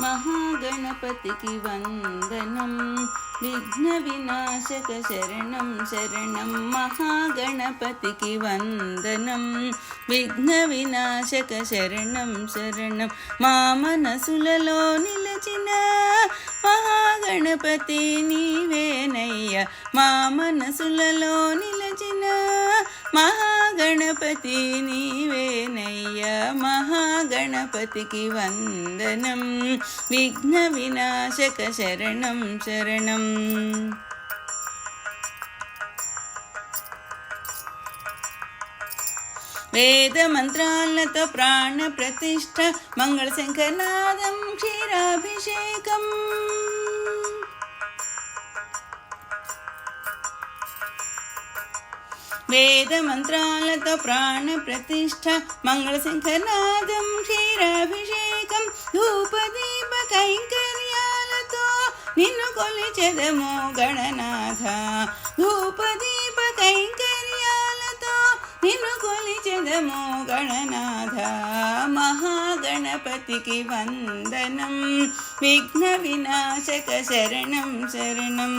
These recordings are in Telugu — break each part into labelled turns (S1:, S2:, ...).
S1: మహాగణపతికి వందనం. విఘ్న వినాశక శరణం శరణం మహాగణపతికి వందనం. విఘ్న వినాశక శరణం శరణం మా మనసులలో నిలచిన మహాగణపతి నీవేనయ్య. మా మనసులలో నిలచిన మహా మహాగణపతి నీవేనయ్యా మహాగణపతికి వందనం. విఘ్న వినాశక శరణం శరణం. వేద మంత్రాలతో ప్రాణ ప్రతిష్ట మంగళ శంఖనాదం క్షీరాభిషేకం. వేద మంత్రాలతో ప్రాణ ప్రతిష్ట మంగళశంఖనాదం క్షీరాభిషేకం ధూపదీప కైంకర్యాలతో నిన్ను కొలిచెదము గణనాథ ధూపదీప కైంకర్యాలతో నిన్ను కొలిచెదము గణనాథ మహాగణపతికి వందనం విఘ్న వినాశక శరణం శరణం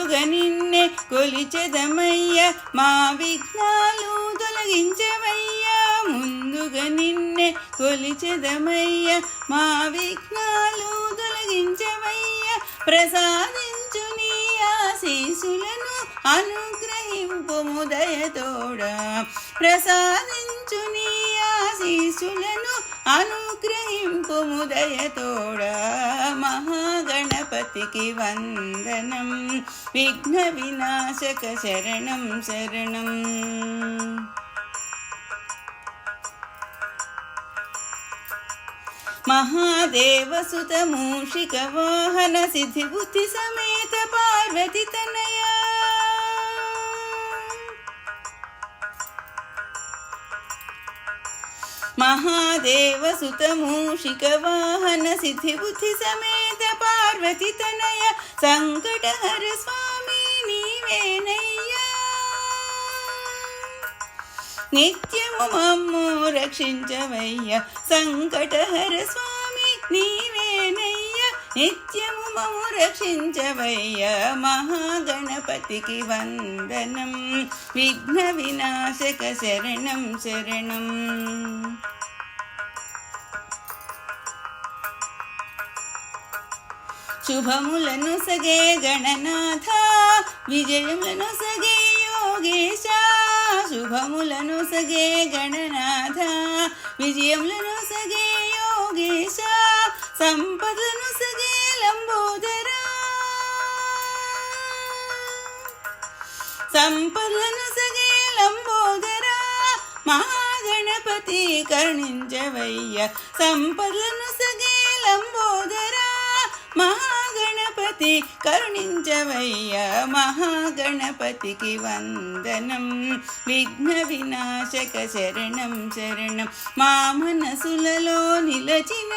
S1: ముందుగా నిన్నే కొలిచెదమయ్య. మా విఘ్నాలు తొలగించవయ్యా. ముందుగా నిన్నే కొలిచెదమయ్య. మా విఘ్నాలు తొలగించవయ్య. ప్రసాదించు నీ ఆశీసులను అనుగ్రహింపు దయతోడా ప్రసాదించు నీ ఆశీసులను అనుగ్రహింపు ముదయతోడా మహాగణపతికి వందనం విఘ్న వినాశక శరణం శరణం మహాదేవసుత మూషిక महादेवसुतमूषिकवाहन सिद्धिबुद्धिसमेत पार्वतितनय सङ्कटहर स्वामी नीवेनय्या नित्यमु मम्मो रक्षिञ्च वय्य हर स्वामी नीवे నిత్యము మము రక్షించవయ్య మహాగణపతికి వందనం. విఘ్న వినాశక శరణం శరణం. శుభములను సగే గణనాథ విజయములను సగే యోగేశ శుభములను సగే గణనాథ విజయములను సగే యోగేశ సంపదను సంపదను సగేలంబోదరా మహాగణపతి కరుణించవయ్య. సంపదను సగేలంబోదరా మహాగణపతి కరుణించవయ్య. మహాగణపతికి వందనం. విఘ్న వినాశక శరణం శరణం. మా మనసులలో నిలచిన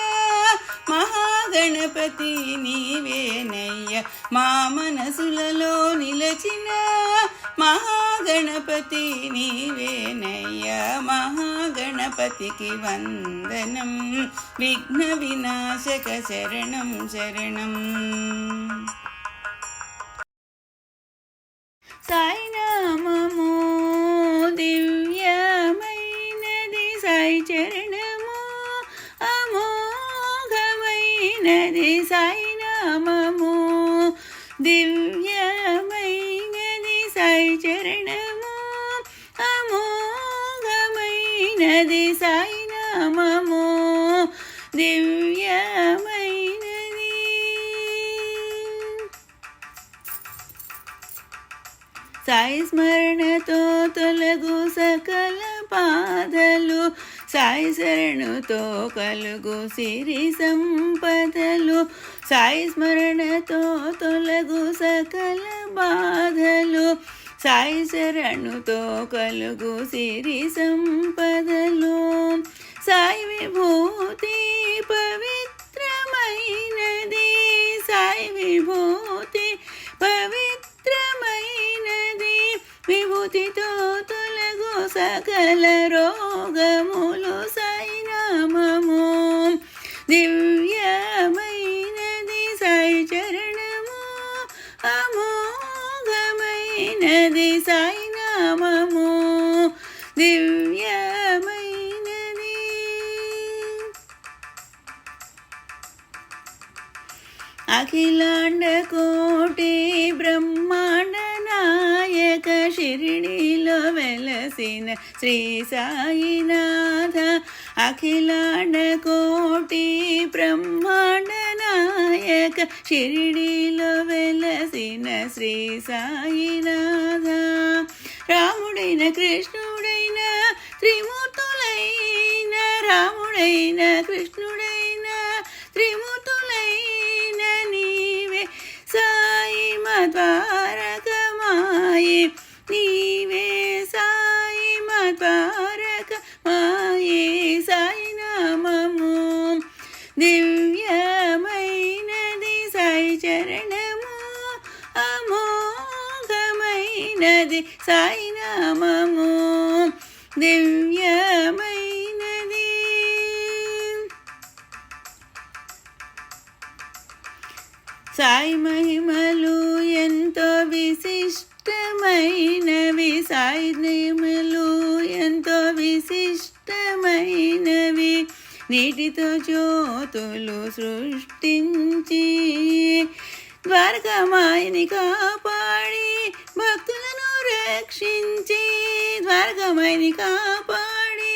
S1: మహాగణపతి నీవేనయ్య. మా మనసులలో నిలచిన మహాగణపతి నీవేనయ్య మహాగణపతికి వందనం విఘ్న వినాశక శరణం శరణం దివ్యమైనది సాయి స్మరణతో తొలగు సకల బాధలు సాయి శరణుతో కలుగు సిరి సంపదలు సాయి స్మరణతో తొలగు సకల బాధలు సాయి శరణుతో కలుగు సిరి సంపదలు సాయి విభూతి పవిత్రమైనది సాయి విభూతి పవిత్రమైనది. విభూతితో తొలగు సకల రోగములు స వెలసిన శ్రీ సాయినాథ అఖిలాండ కోటి బ్రహ్మాండ నాయక షిరిడిలో వెలసిన శ్రీ సాయినాథ. రాముడైన కృష్ణుడైన త్రిమూర్తులైన రాముడైన కృష్ణుడైన త్రిమూర్తులైన నీవే సాయి మద్వారకమాయి. నీ దివ్యమైనది సాయి చరణము అమోఘమైనది సాయి నామము దివ్యమైనది సాయి మహిమలు ఎంతో విశిష్టమైనవి సాయి మహిమలు ఎంతో విశిష్టమైనవి నీటితో జ్యోతులు సృష్టించి ద్వారకమాయిని కాపాడి భక్తులను రక్షించి ద్వారకమాయిని కాపాడి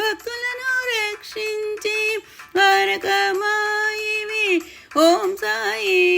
S1: భక్తులను రక్షించి ద్వారకమాయివి. ఓం సాయి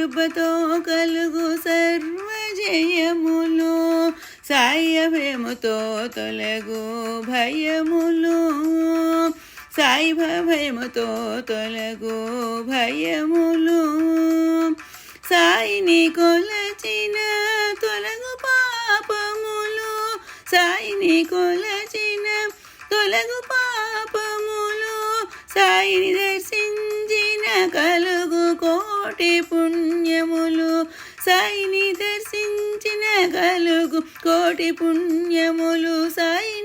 S1: కృపతో కలుగు సర్వజయములు. సాయ అభయముతో తొలగు భయములు. సాయి భయముతో తొలగు భయములు. సాయిని కొలచిన తొలగు పాపములు. సాయిని కొలచిన తొలగు పాపములు. సాయిని దర్శించిన కలు కోటి పుణ్యములు సాయిని దర్శించిన కలుగు కోటి పుణ్యములు సాయి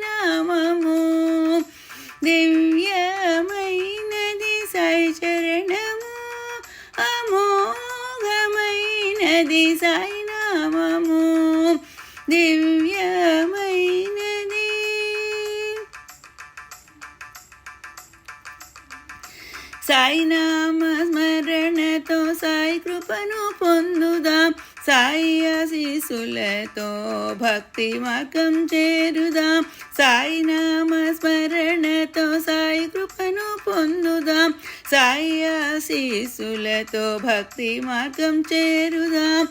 S1: భక్తి మార్గం చేరుదాం? సాయి నామ స్మరణతో సాయి కృపను పొందుదాం? సాయి ఆశీసులతో భక్తి మార్గం చేరుదాం?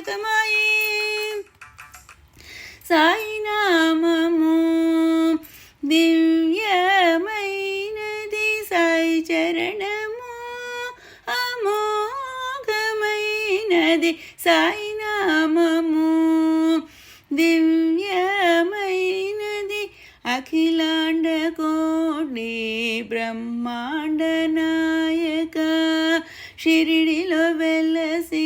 S1: ద్వారకమాయి సాయి నామము దివ్యమైనది సాయి చరణము అమోఘమైనది సాయి నామము దివ్యమైనది అఖిలాండ కోటి బ్రహ్మాండ నాయక షిరిడిలో వెలసి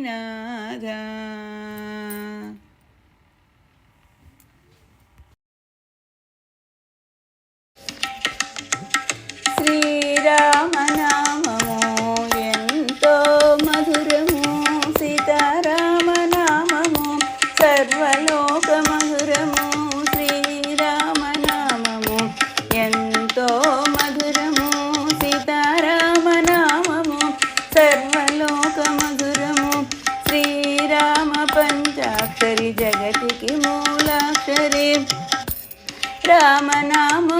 S1: సాయినాథ మూలాక్షరి రామనామము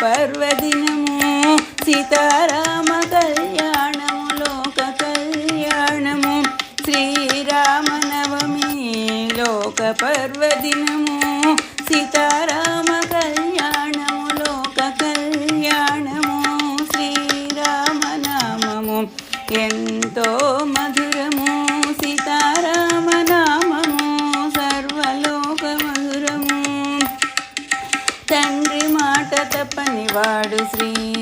S1: పర్వదినము సీతారామ కళ్యాణము లోక కళ్యాణము శ్రీరామనవమి లోక పర్వదినము సీతారామ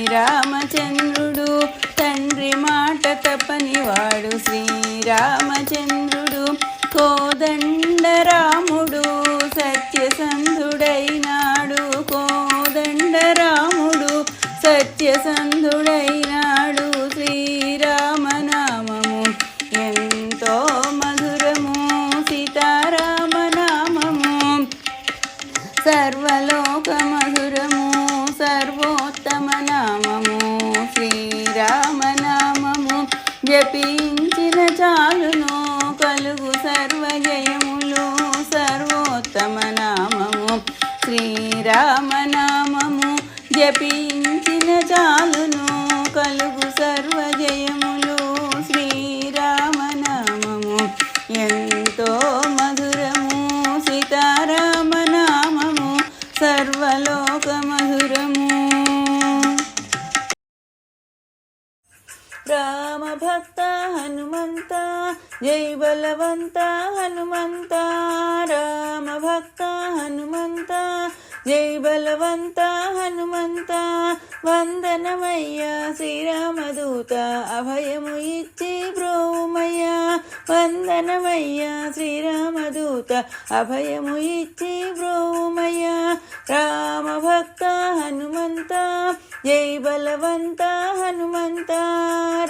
S1: శ్రీరామచంద్రుడు తండ్రి మాట తపనివాడు. శ్రీరామచంద్రుడు కోదండ రాముడు సత్యసంధుడైనాడు. కోదండ రాముడు జపించిన చాలును. కలుగు సర్వజయములు సర్వోత్తమ నామము. శ్రీరామనామము జపించ జై బలవంత హనుమంత రామ భక్త హనుమంత జై బలవంత హనుమంత వందనమయ్యా శ్రీరామదూత అభయము ఇచ్చి బ్రోమయ్య వందనమయ్యా శ్రీరామదూత అభయము ఇచ్చి బ్రోమయ్య రామ భక్త హనుమంత జై బలవంత హనుమంత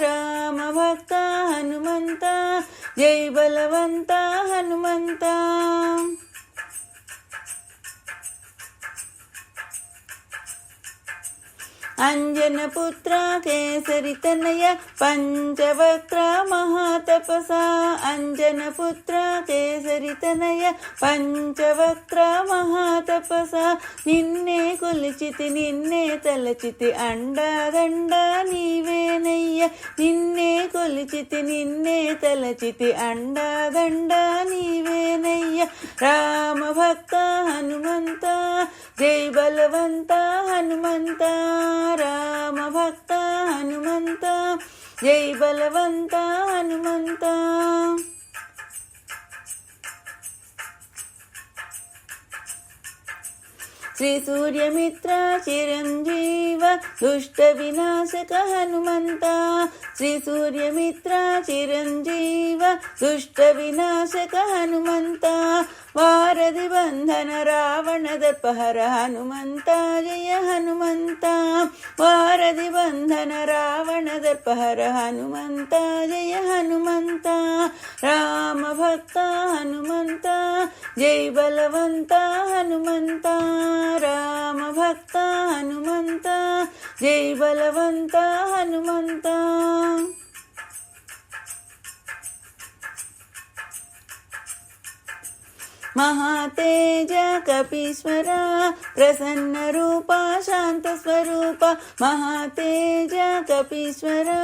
S1: రామ భక్త హనుమంత జై బలవంత హనుమంతా. అంజన పుత్ర కేసరి తనయ పంచవక్ర మహాతపస. అంజన పుత్ర కేసరి తనయ పంచవక్ర మహాతపస. నిన్నే కొలిచితి నిన్నే తలచితి అండాదండ నీవేనయ్య. నిన్నే కొలిచితి నిన్నే తలచితి అండాదండ నీవేనయ్య. రామ భక్త హనుమంత జై బలవంత హనుమంతా. రామ భక్త హనుమంత జై బలవంత హనుమంత శ్రీ సూర్యమిత్ర చిరంజీవ దుష్ట వినాశక హనుమంత శ్రీ సూర్యమిత్ర చిరంజీవ దుష్ట వినాశక హనుమంత వారధి బంధన రావణ దర్పహర హనుమంత జయ హనుమంత. వారధి బంధన రావణ దర్పహర హనుమంత జయ హనుమంత. రామ భక్త హనుమంత జై బలవంత హనుమంత. రామ భక్త హనుమంత జై బలవంత హనుమంత. महातेज कपीश्वरा प्रसन्नरूपा शान्तस्वरूपा महातेज कपीश्वरा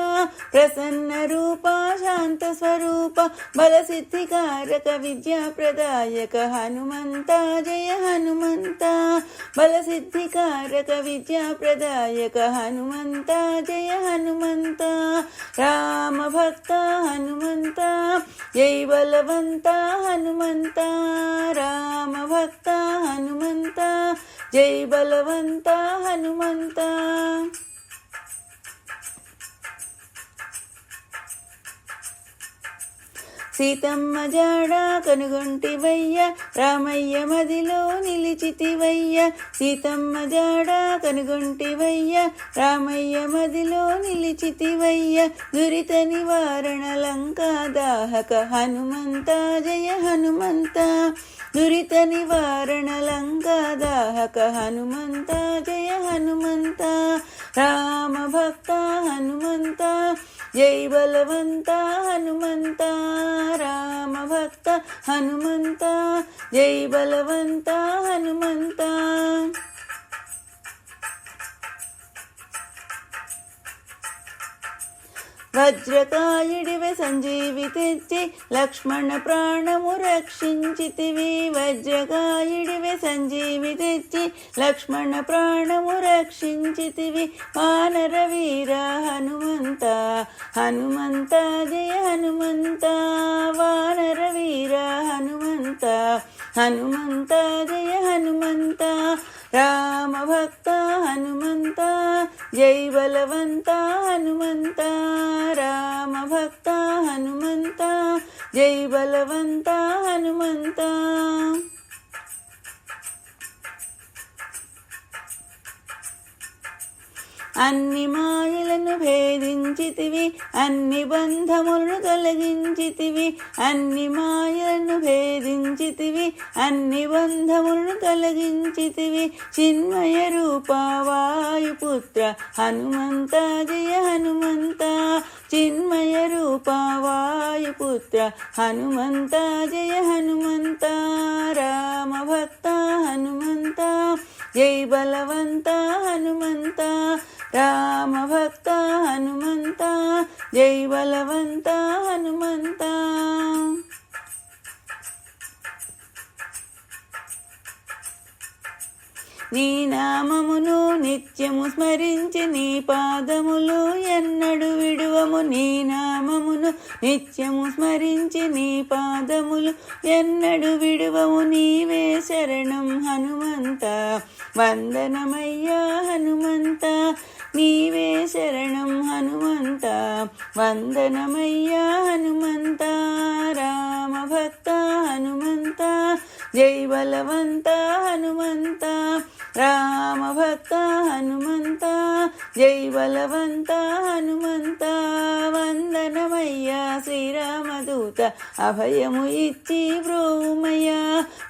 S1: बल सिद्धिकारक विद्या प्रदायक हनुमंता, जय हनुमंता। बल सिद्धिकारक विद्या प्रदायक हनुमंता। जय हनुमन्ता रामभक्ता हनुमन्ता जय बलवंता हनुमंता। రామ భక్త హనుమంత జై బలవంత హనుమంత. సీతమ్మ జాడ కనుగొంటివయ్య రామయ్య మదిలో నిలిచితివయ్య సీతమ్మ జాడ కనుగొంటివయ్య రామయ్య మదిలో నిలిచితివయ్య దురిత నివారణ లంకా దాహక హనుమంత జయ హనుమంత. దురిత నివారణ లంకా దాహక హనుమంత జయ హనుమంత. రామ భక్త హనుమంత. జై బలవంత హనుమంత రామ భక్త హనుమంత జై బలవంత హనుమంత. వజ్రకాయుడివే సంజీవి తెచ్చి లక్ష్మణ ప్రాణము రక్షించితివి. వజ్రకాయుడివే సంజీవి తెచ్చి లక్ష్మణ ప్రాణము రక్షించితివి. వానర వీర హనుమంత హనుమంత జయ హనుమంత. వానర వీర హనుమంత హనుమంత జయ హనుమంత. రామ భక్త హనుమంతా జై బలవంత హనుమంత రామ భక్త హనుమంత జై బలవంత హనుమంత. అన్ని మాయలను భేదించితివి అన్ని బంధములను తొలగించితివి అన్ని మాయలను భేదించితివి అన్ని బంధములను తొలగించితివి. చిన్మయ రూపవాయుపుత్ర హనుమంత జయ హనుమంత. చిన్మయ రూపవాయుపుత్ర హనుమంత జయ హనుమంత. రామ భక్త హనుమంత జై బలవంత హనుమంత. రామ భక్త హనుమంత జై బలవంత హనుమంత. నీ నామమును నిత్యము స్మరించి నీ పాదములు ఎన్నడు విడువము. నీ నామమును నిత్యము స్మరించి నీ పాదములు ఎన్నడు విడువము. నీవే శరణం హనుమంత వందనమయ్యా హనుమంత. నీవే శరణం హనుమంత వందనమయ్యా హనుమంత రామ భక్త హనుమంత జై బలవంత హనుమంత రామ భక్త హనుమంత జై బలవంత హనుమంత వందనమయ్యా శ్రీరామదూత అభయము ఇచ్చి బ్రోమయ్యా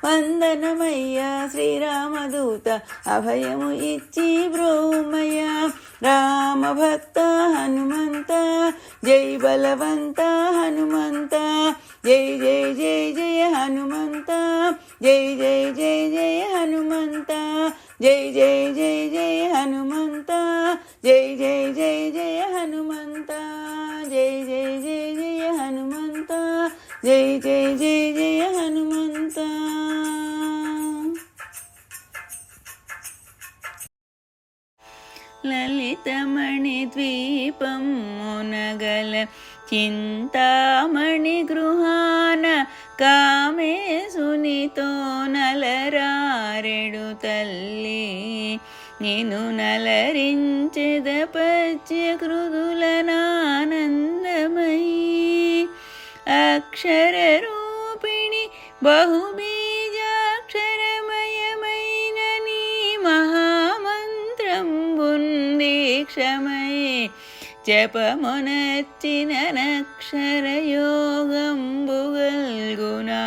S1: వందనమయ్యా శ్రీరామదూత అభయము ఇచ్చి బ్రోమయ్యా రామ భక్త హనుమంత జై బలవంత హనుమంత జై జై జై జయ హనుమంత జై జై జై జయ హనుమంతా. జై జై జై జై హనుమంత జై జై జై జయ హనుమంత జై జై జై జయ హనుమంత జై జై జై జయ హనుమంత. లలితమణి ద్వీపం మునగల చింతామణి గృహాన కామేశునితో నలరారెడు తల్లి. నేను నలరించెద పచ్చకృదుల నానందమయీ అక్షర రూపిణి బహుబీజాక్షరమయమైన నీ మహామంత్రం బుందీక్షమయే ജപമുനച്ചിനക്ഷരയോഗം പുകൽകുനാനന്ദമയീ